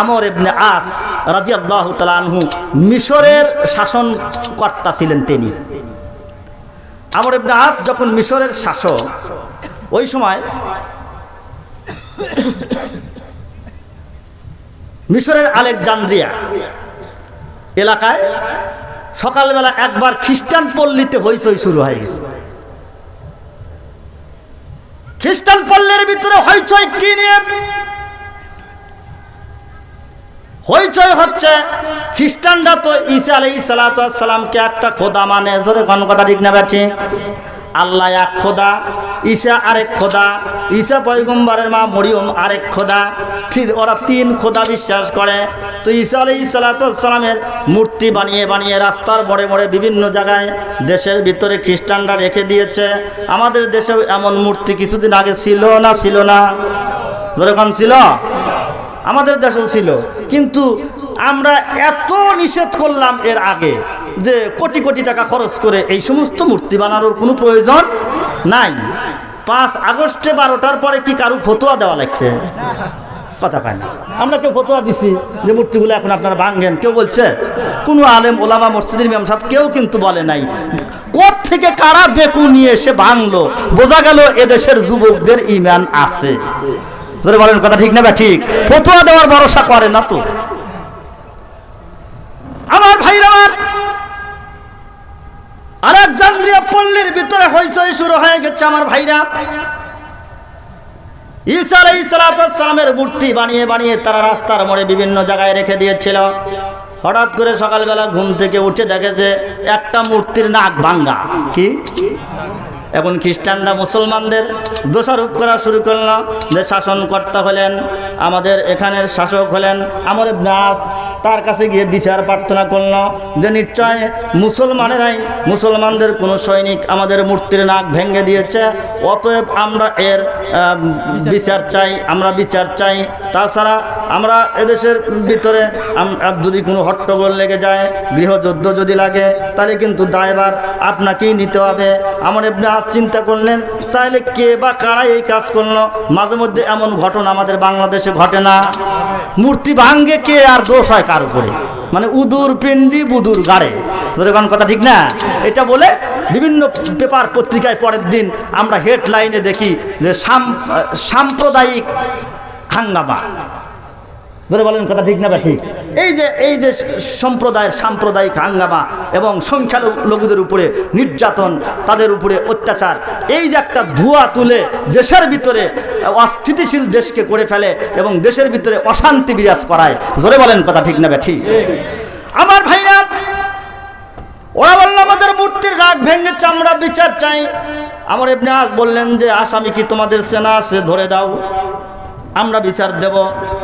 আমর ইবনে আস রাজিয়াল্লাহু তাআলা আনহু মিশরের শাসনকর্তা ছিলেন তিনি। আমর ইবনে আস যখন মিশরের শাসক, ওই সময় মিশরের আলেকজান্দ্রিয়া এলাকায় সকালবেলা একবার খ্রিস্টান পল্লীতে হইচই শুরু হয়ে গেছে। খ্রিস্টান পল্লীর ভিতরে হইচই কি নিয়ে? হইচই হচ্ছে। খ্রিস্টানরা তো ঈসা আলাই সালাতামকে একটা খোদা মানে জোরে কোন কথা ঠিক না ব্যাঠি আল্লাহ এক খোদা, ঈসা আরেক খোদা, ঈসা পয়গম্বরের মা মরিয়ম আরেক খোদা ওরা তিন খোদা বিশ্বাস করে। তো ঈসা আলাই সালাতামের মূর্তি বানিয়ে বানিয়ে রাস্তার মোড়ে মোড়ে বিভিন্ন জায়গায় দেশের ভিতরে খ্রিস্টানরা রেখে দিয়েছে। আমাদের দেশেও এমন মূর্তি কিছুদিন আগে ছিল না ছিল না? যেরকম ছিল? আমাদের দেশেও ছিল। কিন্তু আমরা এত নিষেধ করলাম এর আগে যে কোটি কোটি টাকা খরচ করে এই সমস্ত মূর্তি বানানোর কোনো প্রয়োজন নাই। পাঁচ আগস্টে বারোটার পরে কি কারু ফতোয়া দেওয়া লাগছে? কথা পায় না। আমরা কেউ ফতোয়া দিছি যে মূর্তিগুলো এখন আপনারা ভাঙেন। কেউ বলছে, কোনো আলেম, ওলামা, মসজিদের ইমাম সাহেব কেউ কিন্তু বলে নাই। থেকে কারা বেকু নিয়ে এসে ভাঙলো? বোঝা গেল এদেশের যুবকদের ইমান আছে। ধরে বলেন কথা ঠিক না ঠিক, ফতোয়া দেওয়ার ভরসা করে না তো। আমার ভাইরা আমার আলেকজান্দ্রিয়া পল্লীর ভিতরে হইচই শুরু হয়ে গেছে আমার ভাইরা। মূর্তি বানিয়ে বানিয়ে তারা রাস্তার মোড়ে বিভিন্ন জায়গায় রেখে দিয়েছিল। হঠাৎ করে সকালবেলা ঘুম থেকে উঠে দেখে যে একটা মূর্তির নাক ভাঙ্গা। কি? এখন খ্রিস্টানরা মুসলমানদের দোষারোপ করা শুরু করল, যে শাসনকর্তা হলেন, আমাদের এখানের শাসক হলেন আমর ব্নাস তার কাছে গিয়ে বিচার প্রার্থনা করল, যে নিশ্চয় মুসলমানেরাই মুসলমানদের কোনো সৈনিক আমাদের মূর্তির নাক ভেঙে দিয়েছে, অতএব আমরা এর বিচার চাই, আমরা বিচার চাই। তাছাড়া আমরা এদেশের ভিতরে যদি কোনো হট্টগোল লেগে যায়, গৃহযুদ্ধ যদি লাগে, তাহলে কিন্তু দায়বার আপনাকেই নিতে হবে। আমার এমনি আজ চিন্তা করলেন, তাহলে কে বা কারা এই কাজ করল? মাঝে মধ্যে এমন ঘটনা আমাদের বাংলাদেশে ঘটে না। মূর্তি ভাঙ্গে কে আর দোষ হয় কার উপরে? মানে উদুর পিন্ডি বুদুর গাড়ে। কোন কথা ঠিক না? এটা বলে বিভিন্ন পেপার পত্রিকায় পরের দিন আমরা হেডলাইনে দেখি যে সাম- সাম্প্রদায়িক হাঙ্গামা। ধরে বলেন কথা ঠিক না ঠিক? এই যে এই যে সম্প্রদায়ের সাম্প্রদায়িক হাঙ্গামা এবং সংখ্যালঘুদের উপরে নির্যাতন, তাদের উপরে অত্যাচার, এই যে একটা ধোঁয়া তুলে দেশের ভিতরে অস্থিতিশীল দেশকে করে ফেলে এবং দেশের ভিতরে অশান্তি বিরাজ করায়, জোরে বলেন কথা ঠিক না ঠিক? আমার ভাইরা, ওরা বলল, আমাদের মূর্তির রাগ ভেঙে চামড়া বিচার চাই। আমার এমনি আজ বললেন যে, আসামি কি তোমাদের সেনা আছে? ধরে দাও। আমরা বিচার দেব।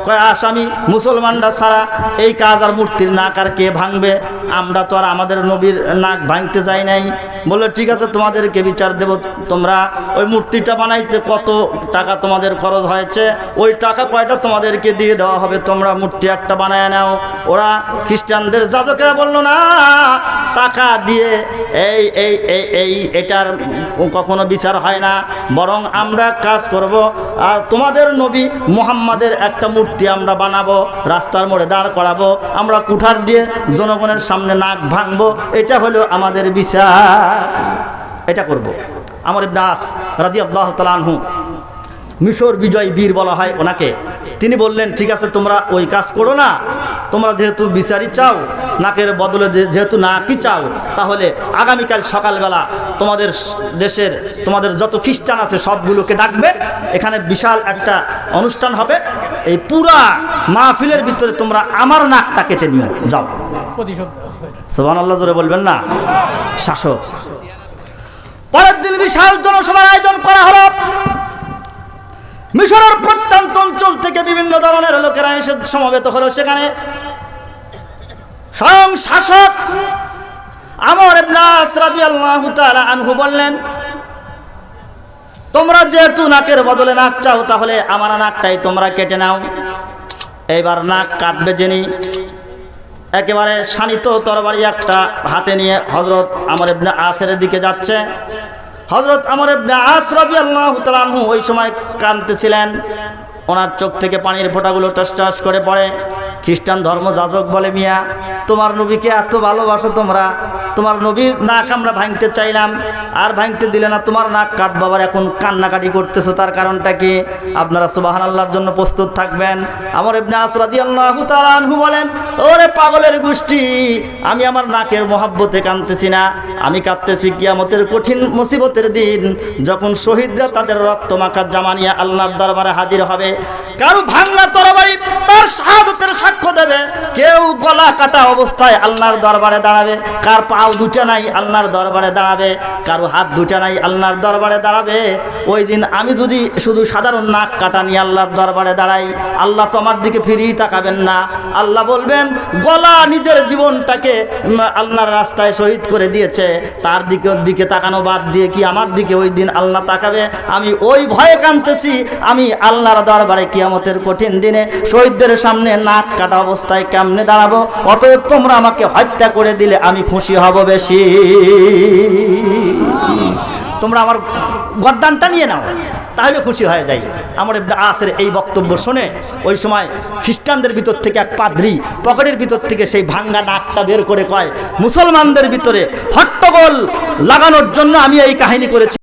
কয় আসামি মুসলমানরা ছাড়া এই কাজ আর মূর্তির নাক আর কে ভাঙবে? আমরা তো আর আমাদের নবীর নাক ভাঙতে যাই নাই। বলল, ঠিক আছে, তোমাদেরকে বিচার দেব। তোমরা ওই মূর্তিটা বানাইতে কত টাকা তোমাদের খরচ হয়েছে? ওই টাকা কয়টা তোমাদেরকে দিয়ে দেওয়া হবে? তোমরা মূর্তি একটা বানায় নাও। ওরা খ্রিস্টানদের যাজকেরা বলল, না, টাকা দিয়ে এই এই এই এই, এটার কখনো বিচার হয় না। বরং আমরা কাজ করব। আর তোমাদের নবী মোহাম্মদের একটা মূর্তি আমরা বানাবো, রাস্তার মোড়ে দাঁড় করাবো। আমরা কুঠার দিয়ে জনগণের সামনে নাক ভাঙবো। এটা হলো আমাদের বিচার। এটা করব। আমার ইবনাস রাজি আল্লাহ তালানহু মিশর বিজয় বীর বলা হয় ওনাকে। তিনি বললেন, ঠিক আছে, তোমরা ওই কাজ করো না। তোমরা যেহেতু বিচারি চাও, নাকের বদলে যেহেতু নাকই চাও, তাহলে আগামীকাল সকালবেলা তোমাদের দেশের তোমাদের যত খ্রিস্টান আছে সবগুলোকে ডাকবে। এখানে বিশাল একটা অনুষ্ঠান হবে। এই পুরা মাহফিলের ভিতরে তোমরা আমার নাকটা কেটে নিও। যাও। সোহান আল্লাহ জোরে বলবেন না? শাসক। পরের দিন বিশাল জনসভার আয়োজন করা হলো। মিশরের প্রত্যন্ত অঞ্চল থেকে বিভিন্ন ধরনের লোকেরা এসে সমবেত হলো সেখানে। স্বয়ং শাসক আমর রাদিয়াল্লাহু তাআলা আনহু বললেন, তোমরা যেহেতু নাকের বদলে নাক চাও, তাহলে আমার নাকটাই তোমরা কেটে নাও। এইবার নাক কাটবে যিনি একেবারে শানিত তরবারি একটা হাতে নিয়ে হজরত আমার ইবনে আসের দিকে যাচ্ছে। হজরত আমার ইবনে আস রাজি আল্লাহ ওই সময় কাঁদতেছিলেন। ওনার চোখ থেকে পানির ফোঁটাগুলো টস টস করে পড়ে। খ্রিস্টান ধর্ম যাজক বলে, মিয়া, তোমার নবীকে এত ভালোবাসো তোমরা। তোমার নবীর নাক আমরা ভাঙতে চাইলাম, আর ভাঙতে দিলে না তোমার নাক কাট বাবার এখন কান্নাকাটি করতেছো। তার কারণটা কি? আপনারা সুবাহান আল্লাহর জন্য প্রস্তুত থাকবেন। আমার এমনি আসরাদি আল্লাহ তালানহু বলেন, ওরে পাগলের গোষ্ঠী, আমি আমার নাকের মহাব্বতে কাঁদতেছি না। আমি কাঁদতেছি কিয়ামতের কঠিন মুসিবতের দিন, যখন শহীদরা তাদের রক্ত মাখার জামা নিয়ে আল্লাহর দরবারে হাজির হবে। কারও ভাঙ্গা তরবারি তার শাহাদতের সাক্ষ্য দেবে। কেউ গলা কাটা অবস্থায় আল্লাহর দরবারে দাঁড়াবে। কার পাও দুটা নাই, আল্লাহর দরবারে দাঁড়াবে। কারও হাত দুটা নাই, আল্লাহর দরবারে দাঁড়াবে। ওই দিন আমি যদি শুধু সাধারণ নাক কাটা নিয়ে আল্লাহর দরবারে দাঁড়াই, আল্লাহ তো আমার দিকে ফিরিয়ে তাকাবেন না। আল্লাহ বলবেন, গলা নিজের জীবনটাকে আল্লাহর রাস্তায় শহীদ করে দিয়েছে। তার দিকে দিকে তাকানো বাদ দিয়ে কি আমার দিকে ওই দিন আল্লাহ তাকাবে? আমি ওই ভয়ে কানতেছি আমি আল্লাহর দরবারে কিয়ামতের কঠিন দিনে শহীদদের সামনে নাক কাটা অবস্থায় কেমনে দাঁড়াবো? অতএব তোমরা আমাকে হত্যা করে দিলে আমি খুশি হব বেশি। তোমরা আমার গরদানটা নিয়ে নাও, তাহলে খুশি হয়ে যাই। আমার আসের এই বক্তব্য শুনে ওই সময় খ্রিস্টানদের ভিতর থেকে এক পাদ্রি পকেটের ভিতর থেকে সেই ভাঙ্গা নাকটা বের করে কয়, মুসলমানদের ভিতরে হট্টগোল লাগানোর জন্য আমি এই কাহিনী করেছি।